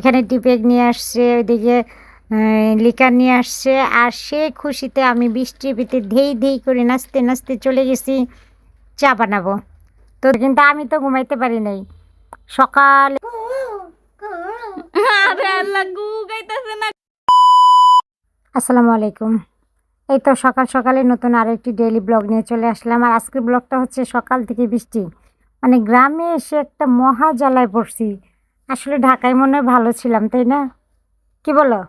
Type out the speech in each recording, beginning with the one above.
এখানে টিপেক নিয়ে আসছে ওইদিকে লিকার নিয়ে আসছে আর সে খুশিতে আমি বৃষ্টির ভিতরে ধেই ধেই করে নাচতে নাচতে চলে গেছি চা বানাবো। তো কিন্তু আমি তো ঘুমাইতে পারি নাই। সকাল আসসালামু আলাইকুম। এই তো সকাল সকালে নতুন আরও একটি ডেইলি ব্লগ নিয়ে চলে আসলাম আর আজকের ব্লগটা হচ্ছে সকাল থেকে বৃষ্টি। মানে গ্রামে এসে একটা মহা জ্বালায় পড়ছি। আসলে ঢাকায় মনে হয় ভালো ছিলাম তাই না? কি বলো?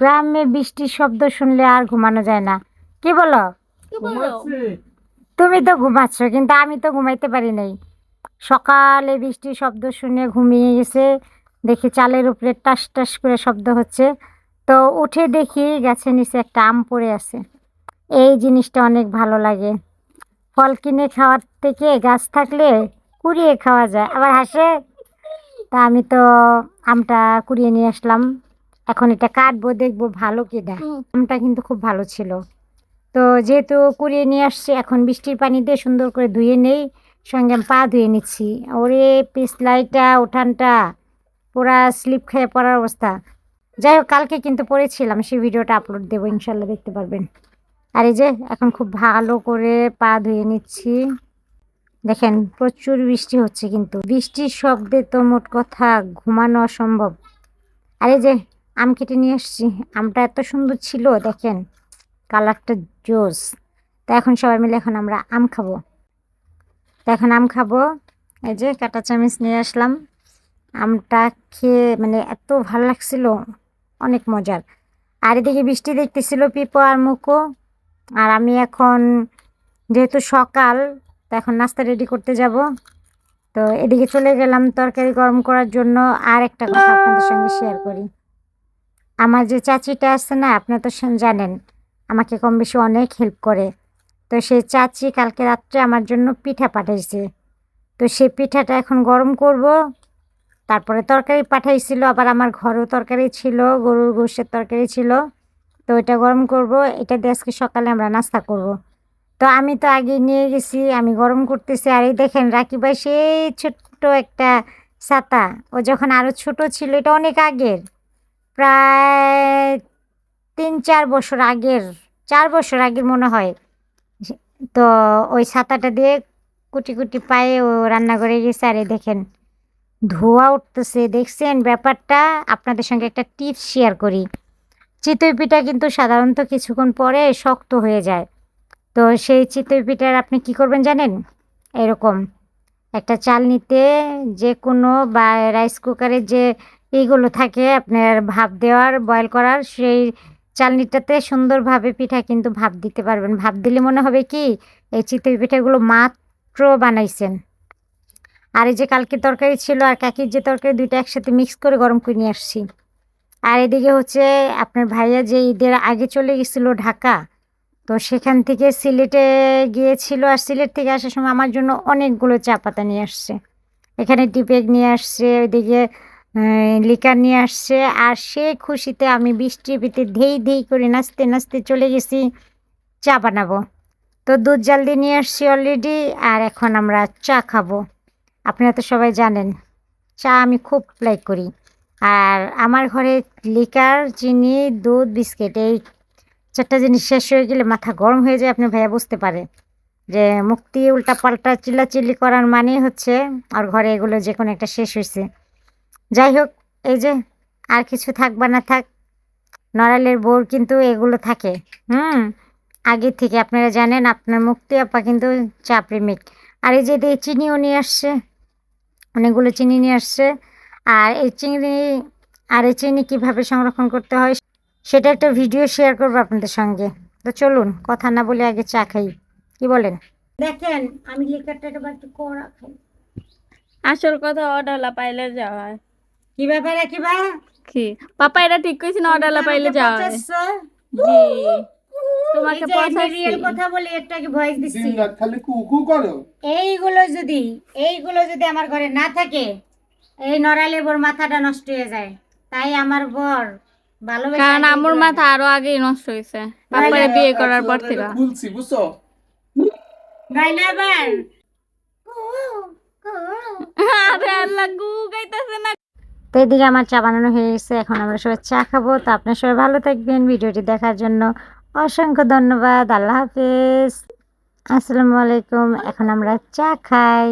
গ্রামে বৃষ্টির শব্দ শুনলে আর ঘুমানো যায় না। কি বলো? তুমি তো ঘুমাচ্ছ কিন্তু আমি তো ঘুমাইতে পারি নাই। সকালে বৃষ্টির শব্দ শুনে ঘুমিয়ে গেছে দেখি চালের উপরে টাস টাস করে শব্দ হচ্ছে। তো উঠে দেখি গাছের নিচে একটা আম পড়ে আছে। এই জিনিসটা অনেক ভালো লাগে। ফল কিনে খাওয়ার থেকে গাছ থাকলে কুড়িয়ে খাওয়া যায়। আবার হাসে তা আমি তো আমটা কুড়িয়ে নিয়ে আসলাম। এখন এটা কাটবো দেখব ভালো কিনা আমটা কিন্তু খুব ভালো ছিল। তো যেহেতু কুড়িয়ে নিয়ে আসছি এখন বৃষ্টির পানি দিয়ে সুন্দর করে ধুয়ে নেই সঙ্গে আমি পা ধুয়ে নিচ্ছি। ওরে পিসলাইটা উঠানটা পুরা স্লিপ খেয়ে পড়ার অবস্থা। যাই হোক কালকে কিন্তু পড়েছিলাম সেই ভিডিওটা আপলোড দেবো ইনশাল্লাহ দেখতে পারবেন। আর এই যে এখন খুব ভালো করে পা ধুয়ে নিচ্ছি। দেখেন, প্রচুর বৃষ্টি হচ্ছে কিন্তু। বৃষ্টির শব্দে তো মোট কথা ঘুমানো অসম্ভব। আর যে আম কেটে নিয়ে আসছি, আমটা এত সুন্দর ছিল, দেখেন, কালারটা জোস। তা এখন সবাই মিলে এখন আমরা আম খাব। তো এখন আম খাব। এই যে কাটা চামিচ নিয়ে আসলাম। আমটা খেয়ে মানে এত ভালো লাগছিল, অনেক মজার। আর এদিকে বৃষ্টি দেখতেছিল পিপো আর মুখো আর আমি এখন, যেহেতু সকাল তো এখন নাস্তা রেডি করতে যাব। তো এদিকে চলে গেলাম তরকারি গরম করার জন্য। আর একটা কথা আপনাদের সঙ্গে শেয়ার করি। আমার যে চাচিটা আছে না আপনারা তো জানেন, আমাকে কম বেশি অনেক হেল্প করে। তো সেই চাচি কালকে রাত্রে আমার জন্য পিঠা পাঠাইছে। তো সেই পিঠাটা এখন গরম করব। তারপরে তরকারি পাঠাইছিল, আবার আমার ঘরেও তরকারি ছিল, গরুর গোশের তরকারি ছিল। তো এটা গরম করব, এটা দিয়ে আজকে সকালে আমরা নাস্তা করব। তো আমি তো আগে নিয়ে গেছি, আমি গরম করতেছি। আর এই দেখেন রাকিব ভাই সেই ছোট্ট একটা ছাতা, ও যখন আরও ছোট ছিল, এটা অনেক আগের, প্রায় তিন চার বছর আগের, চার বছর আগের মনে হয়। তো ওই ছাতাটা দিয়ে কুটি কুটি পায়ে ও রান্নাঘরে গেছে। আর এই দেখেন ধোয়া উঠতেছে। দেখছেন ব্যাপারটা? আপনাদের সঙ্গে একটা টিপস শেয়ার করি। চিতই পিঠা কিন্তু সাধারণত কিছুক্ষণ পরে শক্ত হয়ে যায়। তো সেই চিতই পিঠার আপনি কি করবেন জানেন? এরকম একটা চাল নিতে যে কোনো বা রাইস কুকারের যে এইগুলো থাকে আপনার ভাপ দেওয়ার বয়েল করার, সেই চালনিটাতে সুন্দরভাবে পিঠা কিন্তু ভাপ দিতে পারবেন। ভাপ দিলে মনে হবে কি, এই চিতই পিঠাগুলো মাত্র বানাইছেন। আর এই যে কালকে তরকারি ছিল আর কাকির যে তরকারি, দুইটা একসাথে মিক্স করে গরম করে নিয়ে আসছি। আর এদিকে হচ্ছে আপনার ভাইয়া যে ঈদের আগে চলে গেছিল ঢাকা তো সেখান থেকে সিলেটে গিয়েছিল আর সিলেট থেকে আসার সময় আমার জন্য অনেকগুলো চা পাতা নিয়ে আসছে। এখানে টিপেক নিয়ে আসছে, ওইদিকে লিকার নিয়ে আসছে। আর সে খুশিতে আমি বৃষ্টি ভিতরে ধেই ধেই করে নাচতে নাচতে চলে গেছি, চা বানাবো। তো দুধ জাল দিয়ে নিয়ে আসছি অলরেডি আর এখন আমরা চা খাব। আপনারা তো সবাই জানেন, চা আমি খুব লাইক করি। আর আমার ঘরে লিকার, চিনি, দুধ, বিস্কিট, এই চারটা জিনিস শেষ হয়ে গেলে মাথা গরম হয়ে যায়, আপনি ভাইয়া বুঝতে পারে। যে মুক্তি উল্টা পাল্টা চিল্লাচিল্লি করার মানে হচ্ছে আর ঘরে এগুলো যে কোনো একটা শেষ হয়েছে। যাই হোক, এই যে আর কিছু থাক বা না থাক, নড়ালের বোর কিন্তু এগুলো থাকে। হুম, আগে থেকে আপনারা জানেন, আপনার মুক্তি, আপা কিন্তু চা প্রেমিক আর এই যে দিয়ে চিনিও নিয়ে আসছে, অনেকগুলো চিনি নিয়ে আসছে। আর এই চিনি, আর এই চিনি কীভাবে সংরক্ষণ করতে হয় সেটা একটা ভিডিও শেয়ার করব আপনাদের সঙ্গে। তো চলুন কথা না বলে আগে চা খাই। কি বলেন? দেখেন আমি লিকারটা এবার একটু কড়া খাই। আসল কথা অর্ডারলা পাইলে যাওয়া কি ব্যাপার কিবা কি? পাপা এটা ঠিক কইছি না অর্ডারলা পাইলে যাওয়া জি। তোমাকে পছাচ্ছি রিয়েল কথা বলি একটা কি ভয়েস দিচ্ছি। খালি কুকু করো। এইগুলো যদি এইগুলো যদি আমার ঘরে না থাকে এই নড়ালেবর মাথাটা নষ্ট হয়ে যায়। তাই আমার বর কারণ আমার মাথা আরও আগেই নষ্ট হয়েছে। বিয়ে করার পর থেকে খুলছি বুঝছ? নইলে আবার। আরে আল্লাহ গু গাইতাছে না। তো এদিকে আমার চা বানানো হয়ে গেছে এখন আমরা সবাই চা খাব। তো আপনার সবাই ভালো থাকবেন। ভিডিওটি দেখার জন্য অসংখ্য ধন্যবাদ। আল্লাহ হাফেজ। আসসালামু আলাইকুম। এখন আমরা চা খাই।